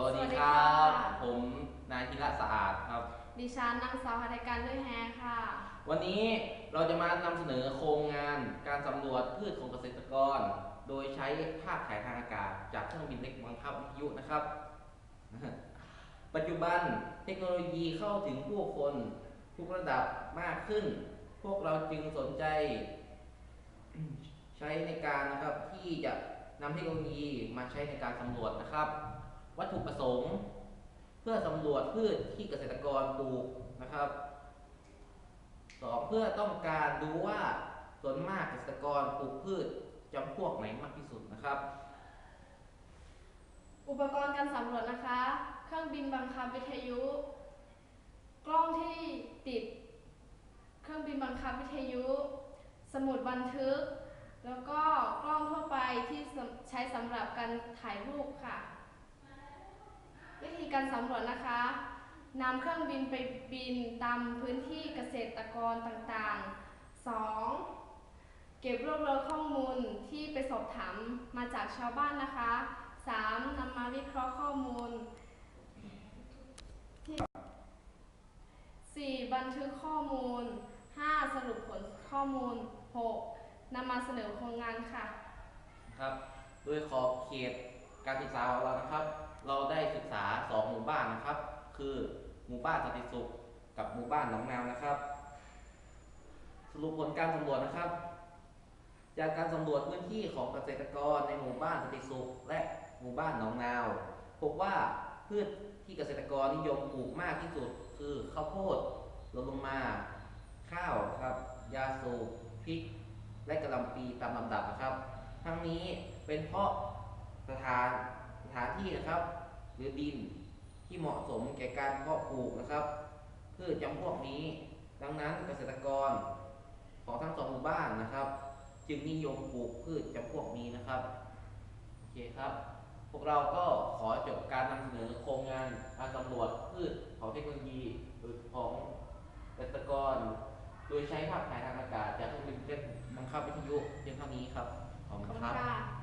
สวัสดีสวัสดีครัค่ะบผมนายธีระสะอาดครับ ดิฉันนางสาวหัตถการด้วยแฮค่ะ วันนี้เราจะมานำเสนอโครงงานการสำรวจพืชของเกษตรกร โดยใช้ภาพถ่ายทางอากาศ จากเครื่องบินเล็กบังคับวิทยุนะครับ ปัจจุบันเทคโนโลยีเข้าถึงผู้คนทุกระดับมากขึ้น พวกเราจึงสนใจ ใช้ในการนะครับที่จะนำเทคโนโลยีมาใช้ในการสำรวจนะครับ วัตถุประสงค์ เพื่อสำรวจพืชที่เกษตรกรปลูกนะครับสองเพื่อต้องการดูว่าส่วนมากเกษตรกรปลูกพืชจำพวกไหนมากที่สุดนะครับ อุปกรณ์การสำรวจนะคะ เครื่องบินบังคับวิทยุ กล้องที่ติด เครื่องบินบังคับวิทยุ สมุดบันทึก แล้วก็กล้องทั่วไปที่ใช้สำหรับการถ่ายรูปค่ะ วิธีการสำรวจนะคะ นำเครื่องบินไปบินตามพื้นที่เกษตรกรต่างๆ 2. เก็บรวบรวมข้อมูลที่ไปสอบถามมาจากชาวบ้านนะคะ 3. นำมาวิเคราะห์ข้อมูลที่ 4. บันทึกข้อมูล 5. สรุปผลข้อมูล 6. นำมาเสนอโครงงานค่ะ ครับโดยขอบเขตการศึกษาของเรานะครับ เราได้ศึกษาสองหมู่บ้านนะครับ คือ หมู่บ้านสนติสุข กับหมู่บ้านหนองนาวนะครับ สรุปผลการสำรวจนะครับ จากการสำรวจพื้นที่ของเกษตรกรในหมู่บ้านสนติสุข และหมู่บ้านหนองนาว พบว่าพืชที่เกษตรกรนิยมปลูกมากที่สุด คือข้าวโพดลดลงมา ข้าวครับ ยาสูบพริก และกระหลำปีตามลำดับนะครับ ทั้งนี้เป็นเพราะสถานสถานที่นะครับ หรือดิน ที่เหมาะสมแก่การเพาะปลูกนะครับพืชจำพวกนี้ ดังนั้นเกษตรกรของทั้งสองหมู่บ้านนะครับ จึงนิยมปลูกพืชจำพวกนี้นะครับโอเคครับ พวกเราก็ขอจบการนำเสนอโครงงานการสำรวจพืชของเทคโนโลยีของเกษตรกร โดยใช้ภาพถ่ายทางอากาศจากเครื่องบินเล่นบังคับวิทยุเพียงเท่านี้ครับขอบคุณครับ